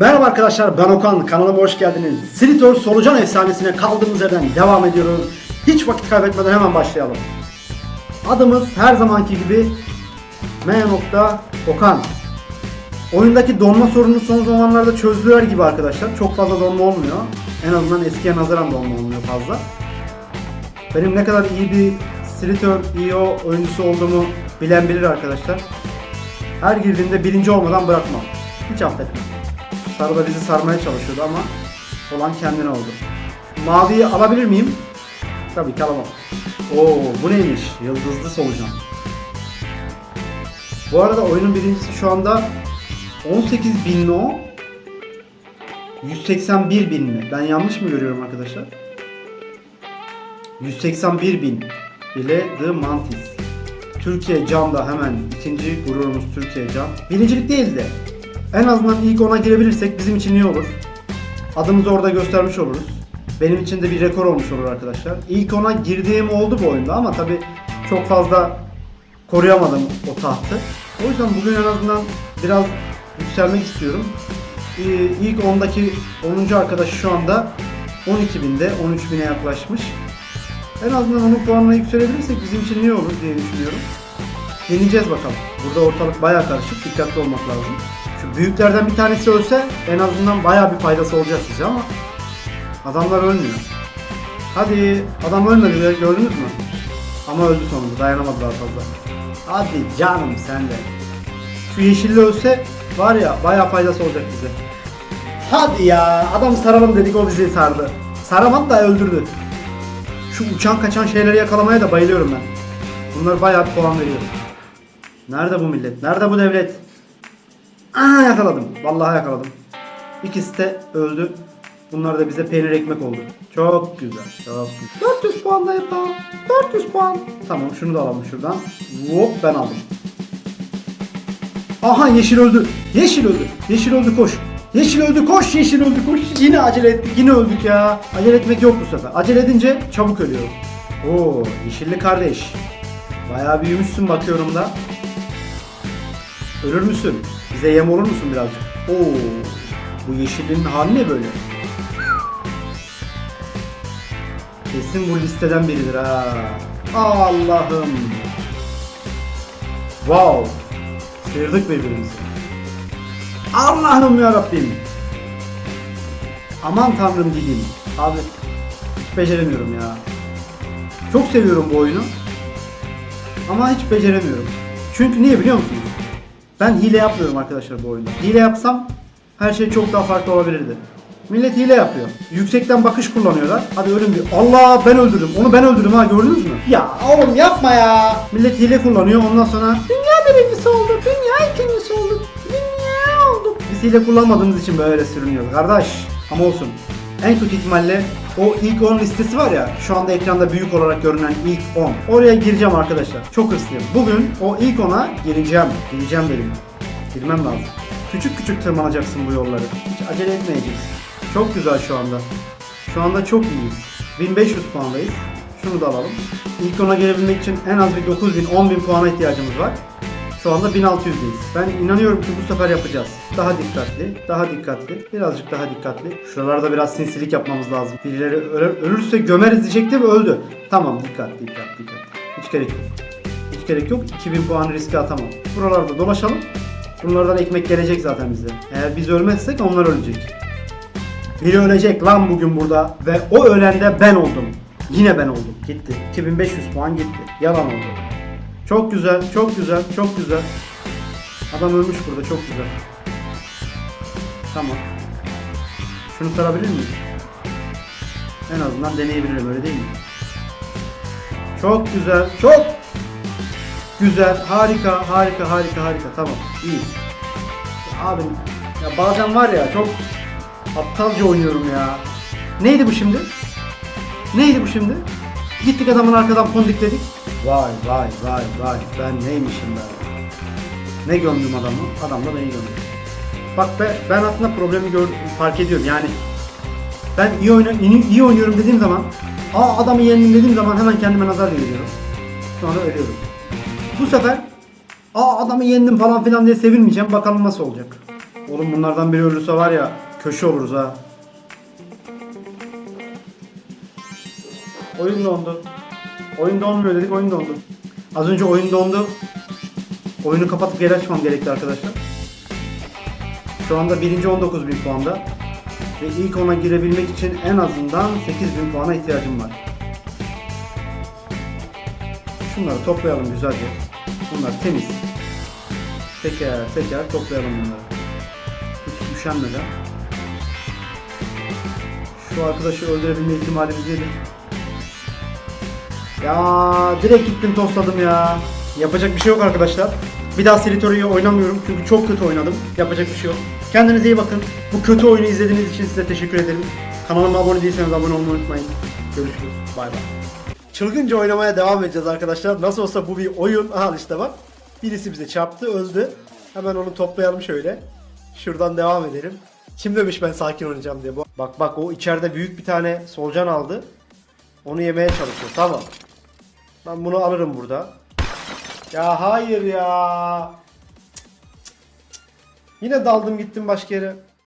Merhaba arkadaşlar ben Okan kanalıma hoş geldiniz. Silitor solucan efsanesine kaldığımız yerden devam ediyoruz. Hiç vakit kaybetmeden hemen başlayalım. Adımız her zamanki gibi M. Okan. Oyundaki donma sorunu son zamanlarda çözdüler gibi arkadaşlar. Çok fazla donma olmuyor. En azından eskiye nazaran donma olmuyor fazla. Benim ne kadar iyi bir Silitor EO oyuncusu olduğumu bilen bilir arkadaşlar. Her girdiğimde birinci olmadan bırakmam. Hiç affetmem. Sarı da bizi sarmaya çalışıyordu ama olan kendine oldu. Maviyi alabilir miyim? Tabii ki alamam. Oo bu neymiş? Yıldızlı solucan. Bu arada oyunun birincisi şu anda 18 bin o 181 bin mi? Ben yanlış mı görüyorum arkadaşlar? 181 bin ile The Mantis. Türkiye Can'da hemen ikinci gururumuz Türkiye Can. Birincilik değil de en azından ilk ona girebilirsek bizim için iyi olur. Adımızı orada göstermiş oluruz. Benim için de bir rekor olmuş olur arkadaşlar. İlk ona girdiğim oldu bu oyunda ama tabi çok fazla koruyamadım o tahtı. O yüzden bugün en azından biraz yükselmek istiyorum. Ee, İlk 10'daki 10. arkadaş şu anda 12.000'de 13.000'e yaklaşmış. En azından onun puanına yükselebilirsek bizim için iyi olur diye düşünüyorum. Deneyeceğiz bakalım. Burada ortalık bayağı karışık. Dikkatli olmak lazım. Büyüklerden bir tanesi ölse en azından bayağı bir faydası olacak size ama adamlar ölmüyor. Hadi adam ölmedi de gördünüz mü? Ama öldü sonunda dayanamadılar fazla. Hadi canım sen de. Şu yeşilli ölse var ya bayağı faydası olacak bize. Hadi ya adam saralım dedik o bizi sardı. Saramadı da öldürdü. Şu uçan kaçan şeyleri yakalamaya da bayılıyorum ben. Bunlar bayağı bir puan veriyor. Nerede bu millet? Nerede bu devlet? Aa yakaladım. Vallahi yakaladım. İkisi de öldü. Bunlar da bize peynir ekmek oldu. Çok güzel. Çok güzel. 400 puan da yapalım. 400 puan. Tamam şunu da alalım şuradan. Hop ben aldım. Aha yeşil öldü. Yeşil öldü. Yeşil öldü koş. Yeşil öldü koş. Yeşil öldü koş. Yine acele ettik. Yine öldük ya. Acele etmek yok bu sefer. Acele edince çabuk ölüyor. Oo yeşilli kardeş. Bayağı büyümüşsün bakıyorum da. Ölür müsün? Bize yem olur musun birazcık? Oo bu yeşilin hali ne böyle? Kesin bu listeden biridir ha. Allah'ım. Wow. Sıyırdık birbirimizi. Allah'ım ya Rabbim. Aman tanrım diyeyim. Abi hiç beceremiyorum ya. Çok seviyorum bu oyunu. Ama hiç beceremiyorum. Çünkü niye biliyor musunuz? Ben hile yapmıyorum arkadaşlar bu oyunda. Hile yapsam her şey çok daha farklı olabilirdi. Millet hile yapıyor. Yüksekten bakış kullanıyorlar. Hadi ölüm diyor. Allah ben öldürdüm. Onu ben öldürdüm ha gördünüz mü? Ya oğlum yapma ya. Millet hile kullanıyor ondan sonra dünya birincisi oldu. Dünya ikincisi oldu. Dünya oldu. Biz hile kullanmadığımız için böyle sürünüyor kardeş. Ama olsun. En kötü ihtimalle o ilk 10 listesi var ya şu anda ekranda büyük olarak görünen ilk 10. Oraya gireceğim arkadaşlar. Çok hırslıyım. Bugün o ilk 10'a gireceğim. Gireceğim dedim. Girmem lazım. Küçük küçük tırmanacaksın bu yolları. Hiç acele etmeyeceksin. Çok güzel şu anda. Şu anda çok iyiyiz. 1500 puandayız. Şunu da alalım. İlk 10'a gelebilmek için en az bir 9000 10000 puana ihtiyacımız var. Şu anda 1600'deyiz. Ben inanıyorum ki bu sefer yapacağız. Daha dikkatli, daha dikkatli, birazcık daha dikkatli. Şuralarda biraz sinsilik yapmamız lazım. Birileri ölür- ölürse gömeriz diyecektim öldü. Tamam dikkat, dikkat, dikkat. Hiç gerek yok. Hiç gerek yok. 2000 puan riske atamam. Buralarda dolaşalım. Bunlardan ekmek gelecek zaten bize. Eğer biz ölmezsek onlar ölecek. Biri ölecek lan bugün burada ve o ölen de ben oldum. Yine ben oldum. Gitti. 2500 puan gitti. Yalan oldu. Çok güzel, çok güzel, çok güzel. Adam ölmüş burada, çok güzel. Tamam. Şunu sarabilir miyim? En azından deneyebilirim öyle değil mi? Çok güzel, çok güzel, harika, harika, harika, harika. Tamam, iyi. Abi, ya bazen var ya çok aptalca oynuyorum ya. Neydi bu şimdi? Neydi bu şimdi? Gittik adamın arkadan pondikledik. Vay vay vay vay ben neymişim ben. Ne gömdüm adamı? Adam da beni gömdü. Bak be, ben aslında problemi gör, fark ediyorum yani. Ben iyi, oyna, iyi, iyi oynuyorum dediğim zaman, aa adamı yendim dediğim zaman hemen kendime nazar veriyorum. Sonra ölüyorum. Bu sefer, aa adamı yendim falan filan diye sevinmeyeceğim. Bakalım nasıl olacak. Oğlum bunlardan biri ölürse var ya köşe oluruz ha. Oyun dondu. Oyun donmuyor dedik oyun dondu. Az önce oyun dondu. Oyunu kapatıp geri açmam gerekti arkadaşlar. Şu anda birinci 19 bin puanda. Ve ilk ona girebilmek için en azından 8 bin puana ihtiyacım var. Şunları toplayalım güzelce. Bunlar temiz. Teker teker toplayalım bunları. Hiç üşenmeden. Şu arkadaşı öldürebilme ihtimalimiz nedir? Ya direkt gittim tosladım ya. Yapacak bir şey yok arkadaşlar. Bir daha Silitori'yi oynamıyorum çünkü çok kötü oynadım. Yapacak bir şey yok. Kendinize iyi bakın. Bu kötü oyunu izlediğiniz için size teşekkür ederim. Kanalıma abone değilseniz abone olmayı unutmayın. Görüşürüz. Bay bay. Çılgınca oynamaya devam edeceğiz arkadaşlar. Nasıl olsa bu bir oyun. Aha işte bak. Birisi bize çarptı, öldü. Hemen onu toplayalım şöyle. Şuradan devam edelim. Kim demiş ben sakin oynayacağım diye. Bak bak o içeride büyük bir tane solucan aldı. Onu yemeye çalışıyor. Tamam. Ben bunu alırım burada. Ya hayır ya. Yine daldım gittim başka yere.